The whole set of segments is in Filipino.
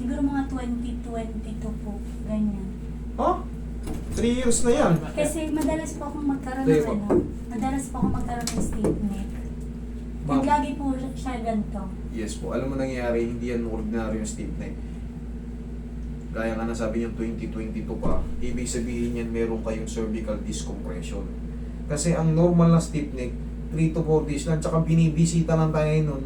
Siguro mga 2022 po, ganyan. Ha? 3 years na yan. Kasi madalas po akong magkaroon ng ano, madalas po akong magkaroon ng stiff neck. Ma'am. Yung lagi po siya ganito. Yes po. Alam mo nangyayari, hindi yan ordinary yung stiff neck. Gaya nga nasabi niyo 2022 pa, ibig sabihin yan meron kayong cervical discompression. Kasi ang normal na stiff neck, 3 to 4 days lang, tsaka binibisita lang tayo nun.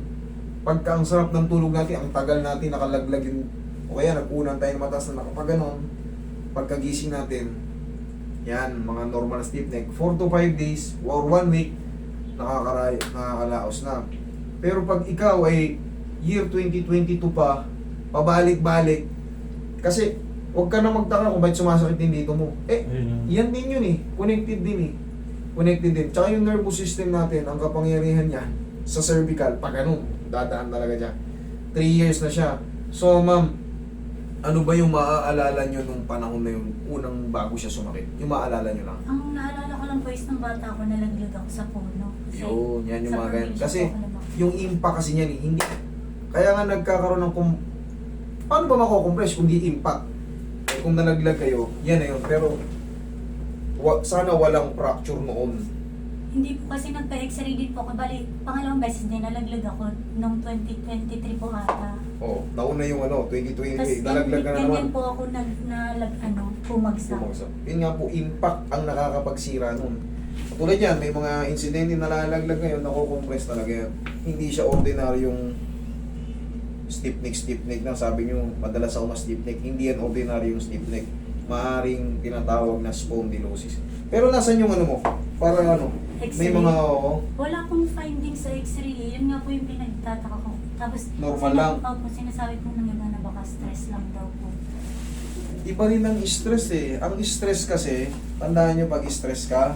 Pagka ang sarap ng tulog natin, ang tagal natin nakalaglag yung, o kaya nagpunan tayo ng matas na nakapaganon, pagkagising natin, yan, mga normal stiff neck, 4 to 5 days or 1 week, nakakaray, nakakalaos na. Pero pag ikaw ay year 2022 pa, pabalik-balik, kasi huwag ka na magtaka kung bakit sumasakit yung dito mo. Eh, yan din yun eh. Connected din eh. Connected din. Tsaka yung nervous system natin, ang kapangyarihan niya sa cervical, pag ganun, dadaan talaga dyan. 3 years na siya. So, ma'am, ano ba yung maaalala nyo nung panahon na yun, unang bago siya sumakit? Yung maaalala nyo lang? Ang naalala ko lang po is nung bata ako, nalaglag ako sa puno. Kasi Yun, yan yung sa mga ganyan. probinsya Kasi, po ako lumaki. yung impact kasi niyan eh, hindi. Kaya nga nagkakaroon ng kum... Paano ba mako-compress kung di impact? Eh, kung nalaglag kayo, yan na yun. Pero, wa, sana walang fracture noon. Hindi po kasi nagpa-x-ray din po ako. Bali, pangalawang beses din nalaglag ako nung 2023 po ata. Oh, nauna yung ano, 2020, Tapos nalaglag ka na naman. ganyan po ako nag, nalag, ano, pumagsak. Bumagsak. Yun nga po, impact ang nakakapagsira nun. Tulad yan, may mga insidente na nalalaglag ngayon, nako-compress talaga yan. Hindi siya ordinaryong stiff neck, stiff neck na sabi nyo, madalas ako mas stiff neck. Hindi yan ordinaryong stiff neck. Maaring tinatawag na spondylosis. Pero nasan yung ano mo? Para ano? May X-ray. mga, oo. Wala akong findings sa x-ray. eh. Yun nga po yung pinagtataka ko. Tapos, Normal lang. pa po, sinasabi po ng iba na baka stress lang daw po. Iba rin ang stress eh. Ang stress kasi, tandaan nyo pag stress ka,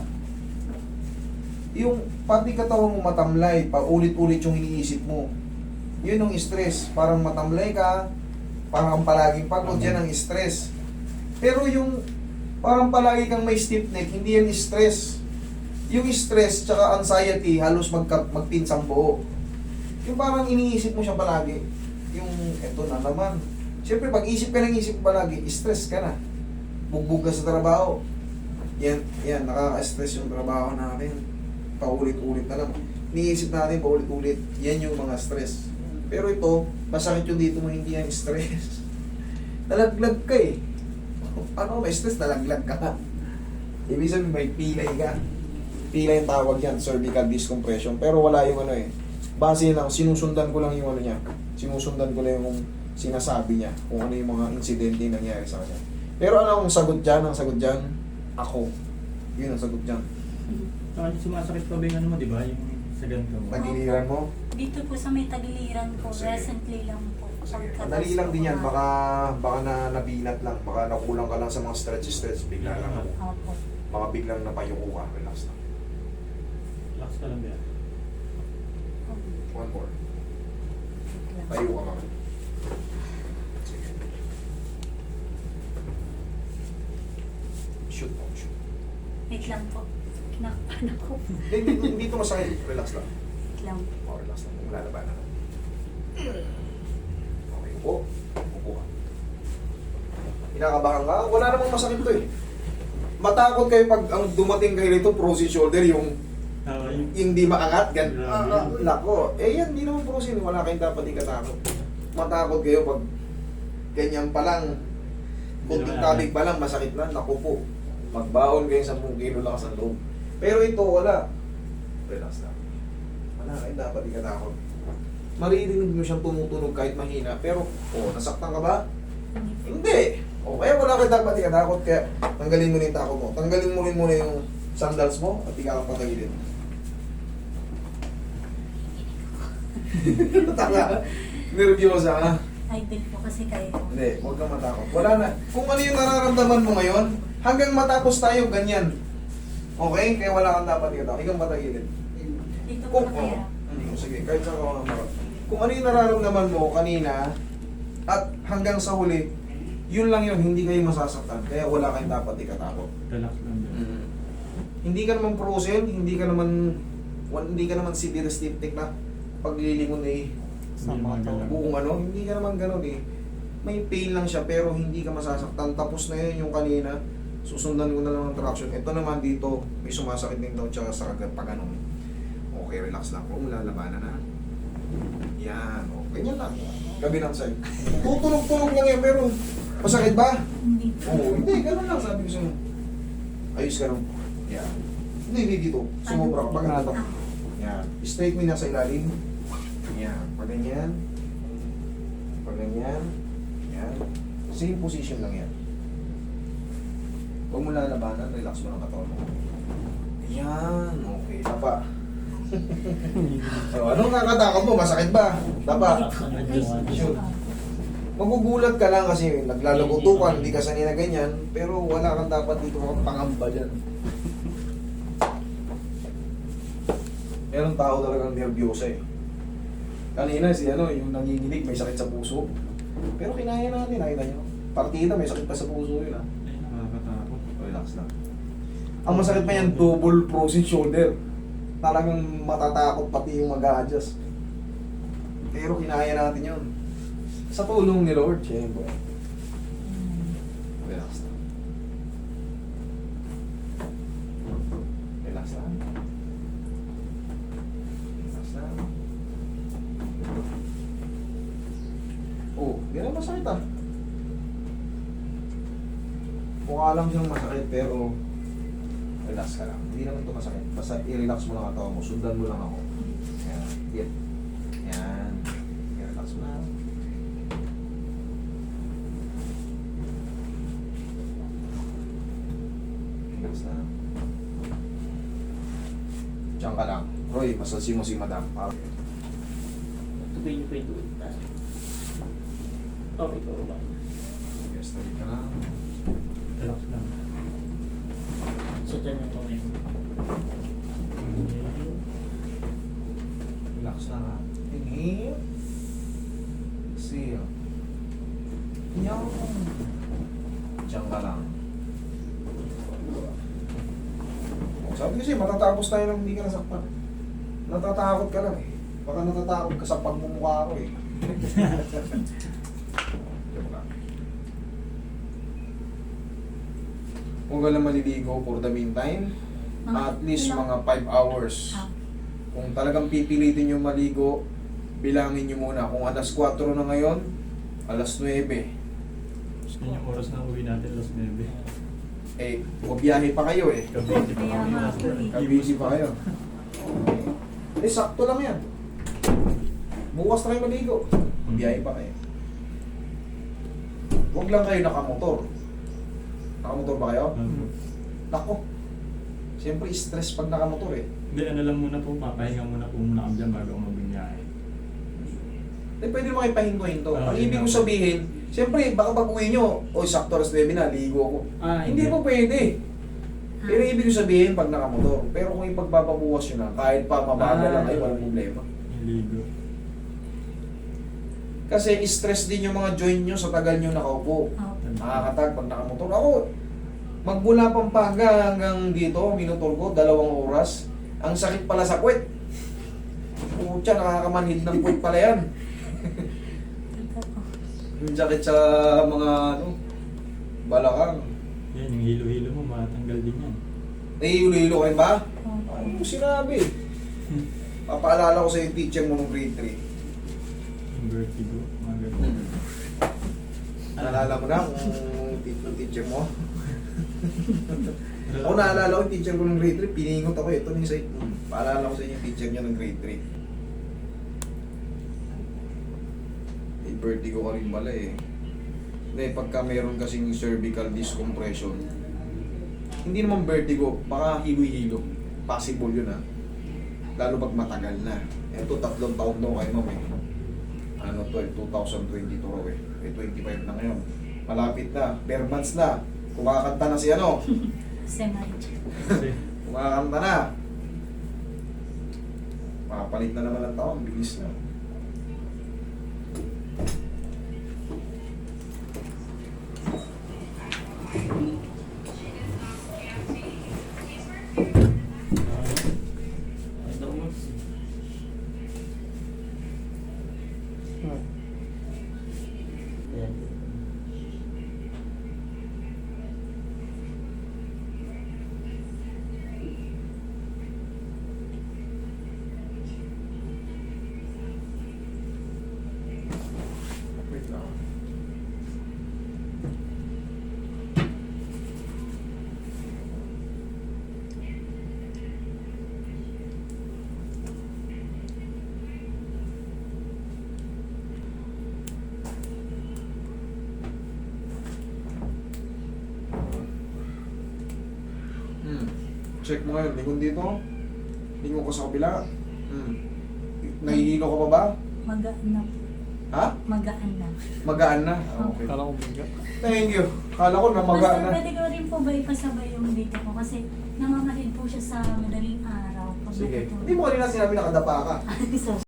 yung pati katawan mo matamlay, pa ulit-ulit yung iniisip mo. Yun yung stress. Parang matamlay ka, parang palaging pagod, yan ang stress. Pero yung parang palagi kang may stiff neck, hindi yan stress. Yung stress tsaka anxiety, halos magka, magpinsang buo. Yung parang iniisip mo siya palagi. Yung eto na naman. Siyempre, pag isip ka ng isip palagi, stress ka na. Bugbog ka sa trabaho. Yan, yan, nakaka-stress yung trabaho natin. Paulit-ulit na lang. Iniisip natin paulit-ulit. Yan yung mga stress. Pero ito, masakit yung dito mo, hindi yan stress. Nalaglag ka eh. Ano may stress? Nalaglag ka. Ibig sabihin, may pilay ka. Pilay yung tawag yan, cervical discompression. Pero wala yung ano eh. Base lang, sinusundan ko lang yung ano niya. Sinusundan ko lang yung sinasabi niya. Kung ano yung mga insidente yung nangyari sa kanya. Pero ano ang sagot dyan? Ang sagot dyan, ako. Yun ang sagot dyan. Saka sumasakit pa ba yung ano mo, di ba? Yung sa ganito mo. Tagiliran mo. Dito po sa may tagiliran ko, Sige. recently lang po. Madali lang din yan. Baka, baka na nabinat lang. Baka nakulang ka lang sa mga stretch-stretch. Bigla lang. Opo. Baka biglang napayuko ka. Relax lang. Relax ka lang? One more. Tayo ka mami. Shoot mo, shoot. Wait lang po. Kinakapan ako. Hindi, hindi, hindi ito masakit. Relax lang. Wait lang. Oh, relax lang. Kung lalabanan na. Okay, upo. Upo ka. Kinakabahan ka? Wala namang masakit to eh. Matakot kayo pag ang dumating kayo rito, frozen shoulder, yung yung di maangat, gan. Ah, ah, nako. Eh yan, di naman frozen. Wala kayong dapat ikatakot. Matakot kayo pag ganyan pa lang, kunting tabig pa lang, masakit na, naku po. Magbaon kayo sa 10 kilo lakas ang loob. Pero ito, wala. Relax lang. Wala kayong dapat ikatakot. Maririnig mo siyang tumutunog kahit mahina. Pero, oh, nasaktan ka ba? Hindi. O kaya wala kang dapat ikatakot. Kaya tanggalin mo na yung takot mo. Tanggalin mo rin muna yung sandals mo at ikaw ang patagilin. Tanga. Nervyosa ka. Idol po kasi kayo. Hindi, huwag kang matakot. Wala na. Kung ano yung nararamdaman mo ngayon, hanggang matapos tayo, ganyan. Okay? Kaya wala kang dapat ikatakot. Ikaw patagilin. Dito po Kung, na kaya. oh, sige, kahit saan ka makamarap. Kung ano yung nararamdaman mo kanina, at hanggang sa huli, yun lang yun, hindi kayo masasaktan. Kaya wala kayong dapat ikatakot. relax lang ba? Mm. Hindi ka naman frozen, hindi ka naman hindi ka naman severe stiff neck na paglilingon eh Hindi naman ganun. buong ano, hindi ka naman ganun eh. may pain lang siya pero hindi ka masasaktan. Tapos na yun yung kanina. Susundan ko na lang ang traction. Ito naman dito, may sumasakit din daw tsaka sa kagat pa ganun. Okay, relax lang. Mo lalabanan na. Yan, o. Ganyan lang. Kabilang side. Tutulog-tulog lang yan pero masakit ba? Hindi. Oo, hindi. Ganun lang sabi ko sa'yo. Ayos ka rin. Yan. Hindi, hindi dito. Sumobra ka. Pag ganito. Ah, Yan. Straight mo yung nasa ilalim. Ganyan. Pag ganyan. Yan. Same position lang yan. Huwag mo lalabanan. Relax mo ng katawan mo. Yan. Okay. Tapa. so, anong nakatakot mo? Masakit ba? Tapa. Sure. Magugulat ka lang kasi naglalagutukan, hindi ka sanay na ganyan, pero wala kang dapat dito mga pangamba dyan. Meron tao talagang nervyosa eh. Kanina si ano, yung nanginginig, may sakit sa puso. Pero kinaya natin, nakita nyo. Partida, may sakit pa sa puso yun ah. Ay, nakakatakot. Relax lang. Ang masakit pa yan, double frozen shoulder. Talagang matatakot pati yung mag-a-adjust. Pero kinaya natin yun. Sa tulong ni Lord, syempre. Relax lang. Relax lang. Relax lang. Oh, di na masakit ah. Mukha lang siyang masakit pero relax ka lang. Hindi naman ito masakit. Basta i-relax mo lang ang katawan mo. Sundan mo lang ako. Yan. Yan. Yan. I-relax mo lang. Relax lang. Diyan ka lang. Roy, masasi mo si madam. Tubig niyo pa yung doon. Okay po ba? Yes, tabi ka lang. Relax lang. So, dyan na po ngayon. Relax lang ha. Inhale. Exhale. Yan. Diyan ka lang. Oh, Sabi kasi, matatapos tayo nang hindi ka nasaktan. Natatakot ka lang eh. Baka natatakot ka sa pagmumukha ko eh. Diyan ka. Huwag ka lang maliligo for the meantime. Mga At least ilang- mga 5 hours. Ah, Kung talagang pipilitin nyo maligo, bilangin nyo muna. Kung alas 4 na ngayon, alas 9. Yun yung oras na uwi natin, alas 9. Eh, bumiyahe pa kayo eh. Kabiti pa Kaya kami nga eh. Kabisi pa kayo. Okay. Eh, sakto lang yan. Bukas na kayo maligo. Bumiyahe pa kayo. Huwag lang kayo nakamotor. Nakamotor ba kayo? Um, Nako. Siyempre, stress pag nakamotor eh. Hindi, ano lang muna po, papahinga muna po muna kami dyan bago ako mabinyahe. Eh, pwede mo kayo pahinto-hinto. Ah, Ang ibig ko sabihin, siyempre, baka pag uwi nyo, o sakto alas 9 na, ligo ako. Ah, Hindi po pwede. ah. Pero ibig ko sabihin, pag nakamotor. Pero kung ipagpapabukas nyo na, kahit pa mabagal lang Ah. kayo, walang problema. Ligo. Kasi stress din yung mga joint nyo sa tagal nyo nakaupo. Ah, Nakakatag pag nakamotor. Ako, magmula Pampanga hanggang dito, minutor ko, dalawang oras. Ang sakit pala sa puwet. Pucha, nakakamanhid ng puwet pala yan. Yung sakit sa mga, ano, balakang. Yan, yung hilo-hilo mo, matanggal din yan. Nahihilo-hilo kayo ba? Ano mo sinabi? Papaalala ko sa yung teacher mo nung grade 3. Vertigo, mga ganun. Naalala mo na kung yung teacher mo? Ako naalala ko yung teacher ko ng grade 3, piningot ako ito yung sa hmm, Paalala ko sa inyo yung teacher niya ng grade 3. May vertigo ka rin pala eh. Hindi, pagka meron kasing cervical disc compression, hindi naman vertigo, baka hilo-hilo. Possible yun ha. Lalo pag matagal na. Ito, tatlong taon daw kayo ma'am eh. Ano to eh, 2022 raw eh. Eh, 25 na ngayon. Malapit na, bare months na. Kumakanta na si ano. Kasi, Kumakanta na. Makapalit na naman ang taon, bilis na. Ayan. Check mo ngayon. Lingon dito. Lingon ko sa kabila. Hmm. Nahihilo ka pa ba? Magaan na. Ha? Magaan na. Magaan na. Ah, okay. Kala ko biga. Thank you. Kala ko na magaan Basta na. pwede ko rin po ba ipasabay yung dito ko kasi namamalid po siya sa madaling araw. Pag Sige. Hindi mo kanina sinabi nakadapa ka.